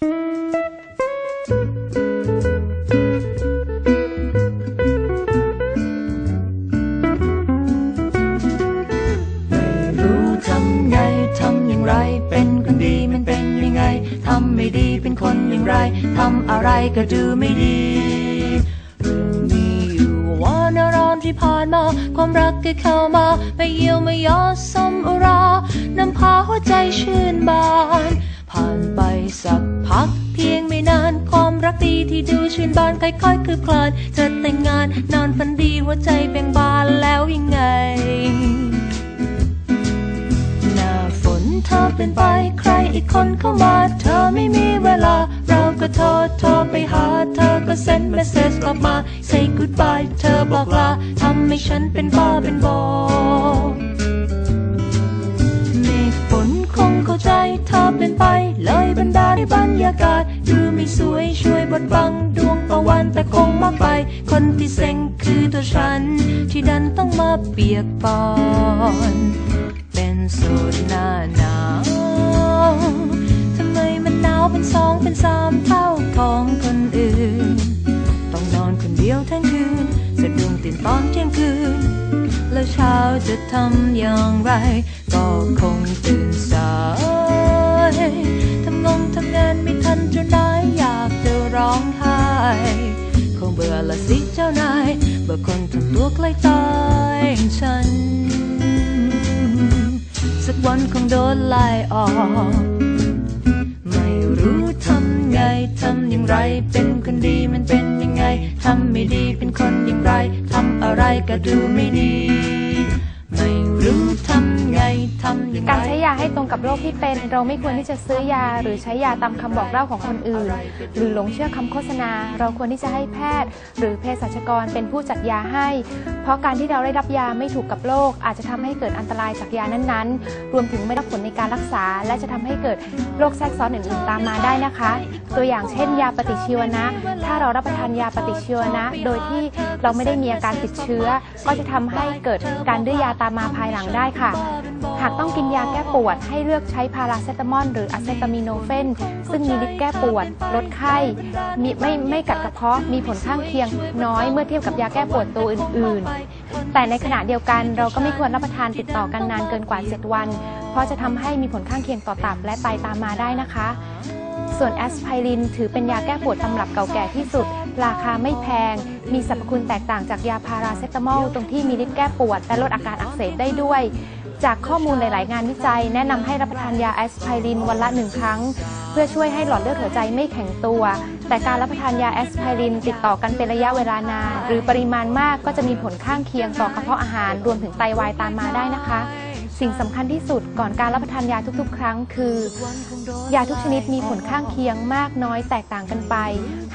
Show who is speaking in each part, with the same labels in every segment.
Speaker 1: ไม่รู้ทำไงทำอย่างไรเป็นคนดีมันเป็นยังไงทำไม่ดีเป็นคนอย่างไรทำอะไรก็ดูไม่ดีเรื่องมีอยู่ว่านารามที่ผ่านมา ความรักก็เข้ามา ไม่เยี่ยวไม่ยอสมอุรานำพาหัวใจชื่นบาน ผ่านไปสัก พักเพียงไม่นานความรักดีที่ดูชื่นบานค่อยๆคืบคลานจะแต่งงานนอนฝันดีหัวใจเบ่งบานแล้วยังไง หน้าฝนเธอเป็นไปใครอีกคนเข้ามา เธอไม่มีเวลา เราก็โทรโทรไปหา เธอก็เซ็นเมสเซจกลับมา say goodbye เธอบอกลาทำให้ฉันเป็นบ้าเป็นบอ บรรดาในบรรยากาศดูไม่สวยช่วยบดบังดวงตะวันแต่คงมากไป คนที่เซ็งคือตัวฉัน ที่ดันต้องมาเปียกปอน เป็นโสดหน้าหนาวทำไมมันหนาวเป็นสองเป็นสามเท่าของคนอื่น ต้องนอนคนเดียวทั้งคืนสะดุ้งตื่นตอนเที่ยงคืน แล้วเช้าจะทำอย่างไร ก็คง ละสิเจ้านายเบื่อคนทำตัวใกล้ตายอย่างฉัน สักวันคงโดนไล่ออก ไม่รู้ทำไงทำอย่างไร เป็นคนดีมันเป็นยังไง ทำไม่ดีเป็นคนอย่างไร ทำอะไรก็ดูไม่ดีา
Speaker 2: ใช้ยาให้ตรงกับโรคที่เป็น เราไม่ควรที่จะซื้อยา หรือใช้ยาตามคำบอกเล่าของคนอื่น หรือหลงเชื่อคำโฆษณา เราควรที่จะให้แพทย์ หรือเภสัชกรเป็นผู้จัดยาให้ เพราะการที่เราได้รับยาไม่ถูกกับโรคอาจจะทำให้เกิดอันตรายจากยานั้นๆ รวมถึงไม่รับผลในการรักษา และจะทำให้เกิดโรคแทรกซ้อนอื่นๆตามมาได้นะคะ ตัวอย่างเช่น ยาปฏิชีวนะ ถ้าเรารับประทานยาปฏิชีวนะ โดยที่เราไม่ได้มีอาการติดเชื้อ ก็จะทำให้เกิดการดื้อยาตามมาภายหลังได้ค่ะ หากต้องกินยาแก้ปวดให้เลือกใช้พาราเซตามอลหรืออะเซตามิโนเฟนซึ่งมีฤทธิ์แก้ปวด ลดไข้มีไม่ไม่กัดกระเพาะมีผลข้างเคียงน้อยเมื่อเทียบกับยาแก้ปวดตัวอื่น ๆ แต่ในขณะเดียวกันเราก็ไม่ควรรับประทานติดต่อกันนานเกินกว่า 7 วัน เพราะจะทำให้มีผลข้างเคียงต่อตับและไตตามมาได้นะคะ ส่วนแอสไพริน ถือเป็นยาแก้ปวดตำรับเก่าแก่ที่สุด ราคาไม่แพง มีสรรพคุณแตกต่างจากยาพาราเซตามอลตรงที่มีฤทธิ์แก้ปวด และลดอาการอักเสบได้ด้วย จากข้อมูลหลาย ๆ งานวิจัย แนะนำให้รับประทานยาแอสไพรินวันละหนึ่งครั้ง เพื่อช่วยให้หลอดเลือดหัวใจไม่แข็งตัว แต่การรับประทานยาแอสไพรินติดต่อกันเป็นระยะเวลานานหรือปริมาณมากก็จะมีผลข้างเคียงต่อกระเพาะอาหารรวมถึงไตวายตามมาได้นะคะ สิ่งสำคัญที่สุดก่อนการรับประทานยาทุก ๆ ครั้ง คือ ยาทุกชนิดมีผลข้างเคียงมากน้อยแตกต่างกันไป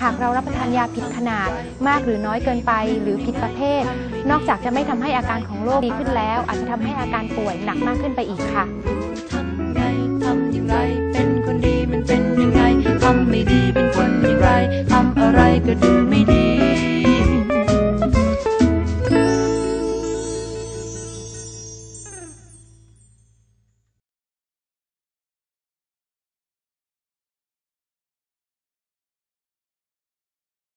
Speaker 2: หากเรารับประทานยาผิดขนาด มากหรือน้อยเกินไป หรือผิดประเภท นอกจากจะไม่ทำให้อาการของโรคดีขึ้นแล้ว อาจจะทำให้อาการป่วยหนักมากขึ้นไปอีกค่ะ
Speaker 1: ทำไงทำอย่างไรเป็นคนดีมันเป็นยังไงทำไม่ดีเป็นคนอย่างไรทำอะไรก็ดู